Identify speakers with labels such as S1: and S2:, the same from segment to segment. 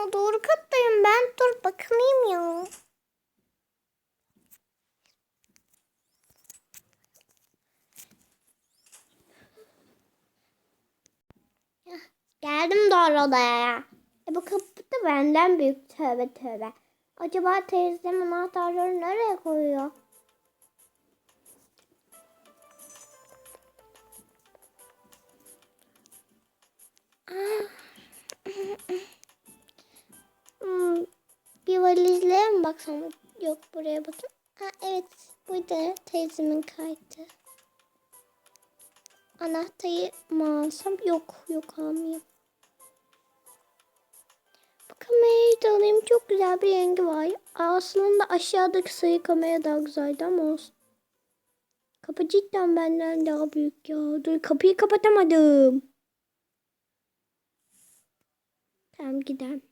S1: Ya doğru kattayım ben. Dur bakayım ya. Geldim doğru odaya. E bu kapı da benden büyük. Tövbe tövbe. Acaba teyzem anahtarları nereye koyuyor? Baksam? Yok buraya bakın. Ha, evet burada teyzemin kaydı. Anahtarı mı alsam? Yok yok almayayım. Bu kamerayı da alayım. Çok güzel bir rengi var. Aslında aşağıdaki sayı kamera daha güzeldi ama olsun. Kapı cidden benden daha büyük ya. Dur kapıyı kapatamadım. Tamam gidelim.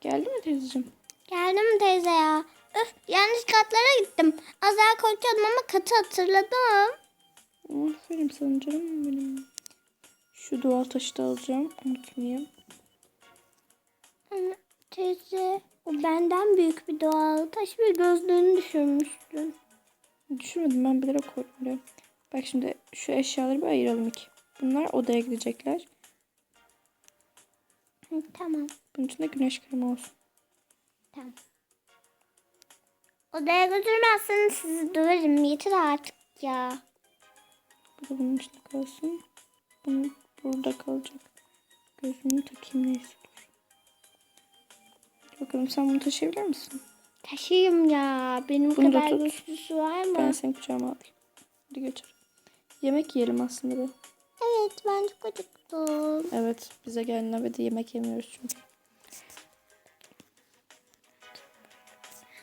S2: Geldi mi teyzeciğim?
S1: Geldim teyze ya. Öf yanlış katlara gittim. Az daha korkuyordum ama katı hatırladım.
S2: Aferin sana canım benim. Şu duvar taşı da alacağım. Unutmayayım.
S1: Teyze o benden büyük bir doğal taş ve gözlüğünü düşürmüştün.
S2: Düşürmedim ben bilerek koydum. Bak şimdi şu eşyaları bir ayıralım iki. Bunlar odaya gidecekler.
S1: Hı, tamam
S2: Bunun için de güneş kremi olsun.
S1: tamam. Odaya götürmezseniz sizi döverim. Yeter artık ya.
S2: Bu da bunun içinde kalsın. Bunun burada kalacak. Gözümü takayım neyse bakalım sen bunu taşıyabilir misin?
S1: Taşıyım ya. Benim
S2: Bunu da
S1: kadar güçlüsü var mı?
S2: Ben seni kucağıma alayım. Hadi götür. Yemek yiyelim aslında be.
S1: Evet ben çok acıktım.
S2: Evet bize gelin eve de yemek yemiyoruz çünkü.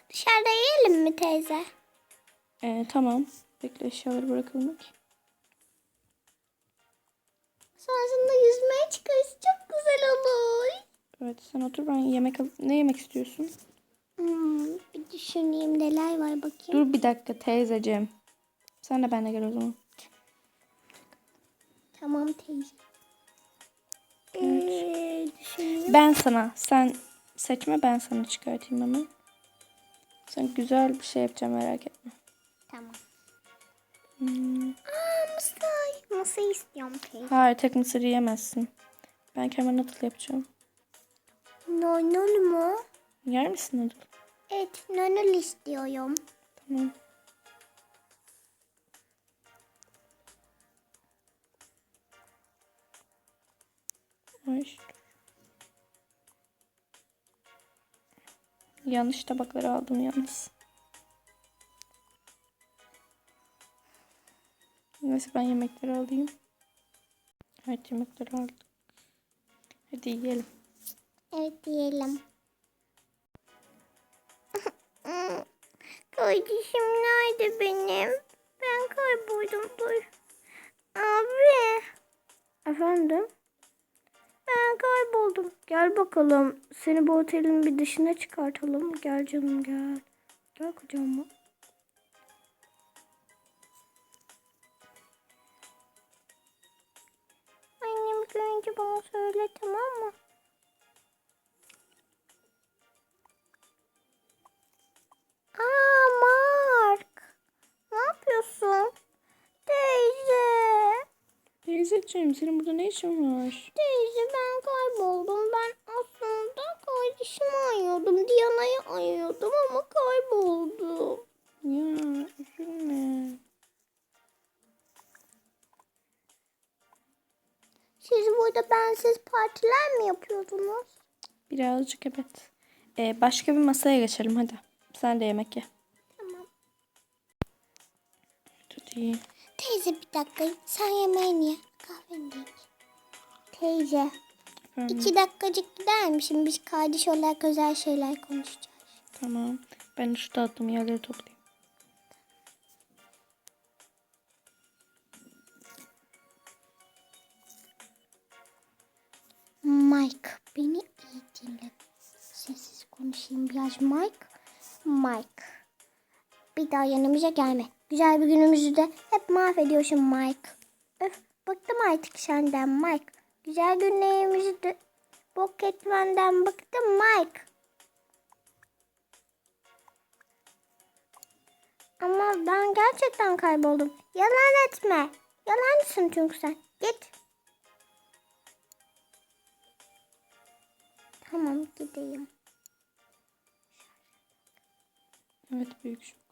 S1: Dışarıda yiyelim mi teyze?
S2: Ee, tamam. Bekle eşyaları bırakalım.
S1: Sonrasında yüzmeye çıkarız. Çok güzel olur.
S2: Evet sen otur ben yemek al- Ne yemek istiyorsun?
S1: Hmm, bir düşüneyim neler var bakayım.
S2: Dur bir dakika teyzeciğim. Sen de benimle gel o zaman.
S1: Tamam teyze.
S2: Ben sana. Sen seçme ben sana çıkartayım hemen. Sen güzel bir şey yapacağım merak etme.
S1: Tamam.
S2: Hmm.
S1: Aa mısır. Mısır istiyorum teyze.
S2: Hayır tek mısır yiyemezsin. Ben kemer noodle yapacağım.
S1: Nonul mu?
S2: Yer misin noodle?
S1: Evet nonul istiyorum.
S2: Tamam. Ay. Yanlış tabakları aldım yalnız. Neyse ben yemekleri alayım. Evet yemekleri aldım. Hadi yiyelim.
S1: Evet diyelim. Kardeşim nerede benim? Ben kayboldum. Abi.
S2: Efendim?
S1: Ben kayboldum.
S2: Gel bakalım. Seni bu otelin bir dışına çıkartalım. Gel canım gel. Gel kucağıma.
S1: Annem görünce bana söyle tamam mı? Aa Mark. Ne yapıyorsun? Teyze.
S2: Teyzeciğim senin burada ne işin var?
S1: Teyze Siz burada bensiz partiler mi yapıyordunuz?
S2: Birazcık evet. Ee, başka bir masaya geçelim hadi. Sen de yemek ye.
S1: Tamam.
S2: Hadi iyi.
S1: Teyze bir dakika. Sen yemeğini ye. Kahveni de iç. Teyze.
S2: Efendim,
S1: iki dakikacık gider misin? Biz kardeş olarak özel şeyler konuşacağız.
S2: Tamam. Ben şu dağıttığım yerleri toplayayım.
S1: Mike beni iyi dinle. Sessiz konuşayım biraz Mike. Mike. Bir daha yanımıza gelme. Güzel bir günümüzü de hep mahvediyorsun Mike. Öf bıktım artık senden Mike. Güzel günlerimizi de bok etmenden bıktım Mike. Ama ben gerçekten kayboldum. Yalan etme. Yalancısın çünkü sen. Git. Tamam gideyim.
S2: Evet büyük şu.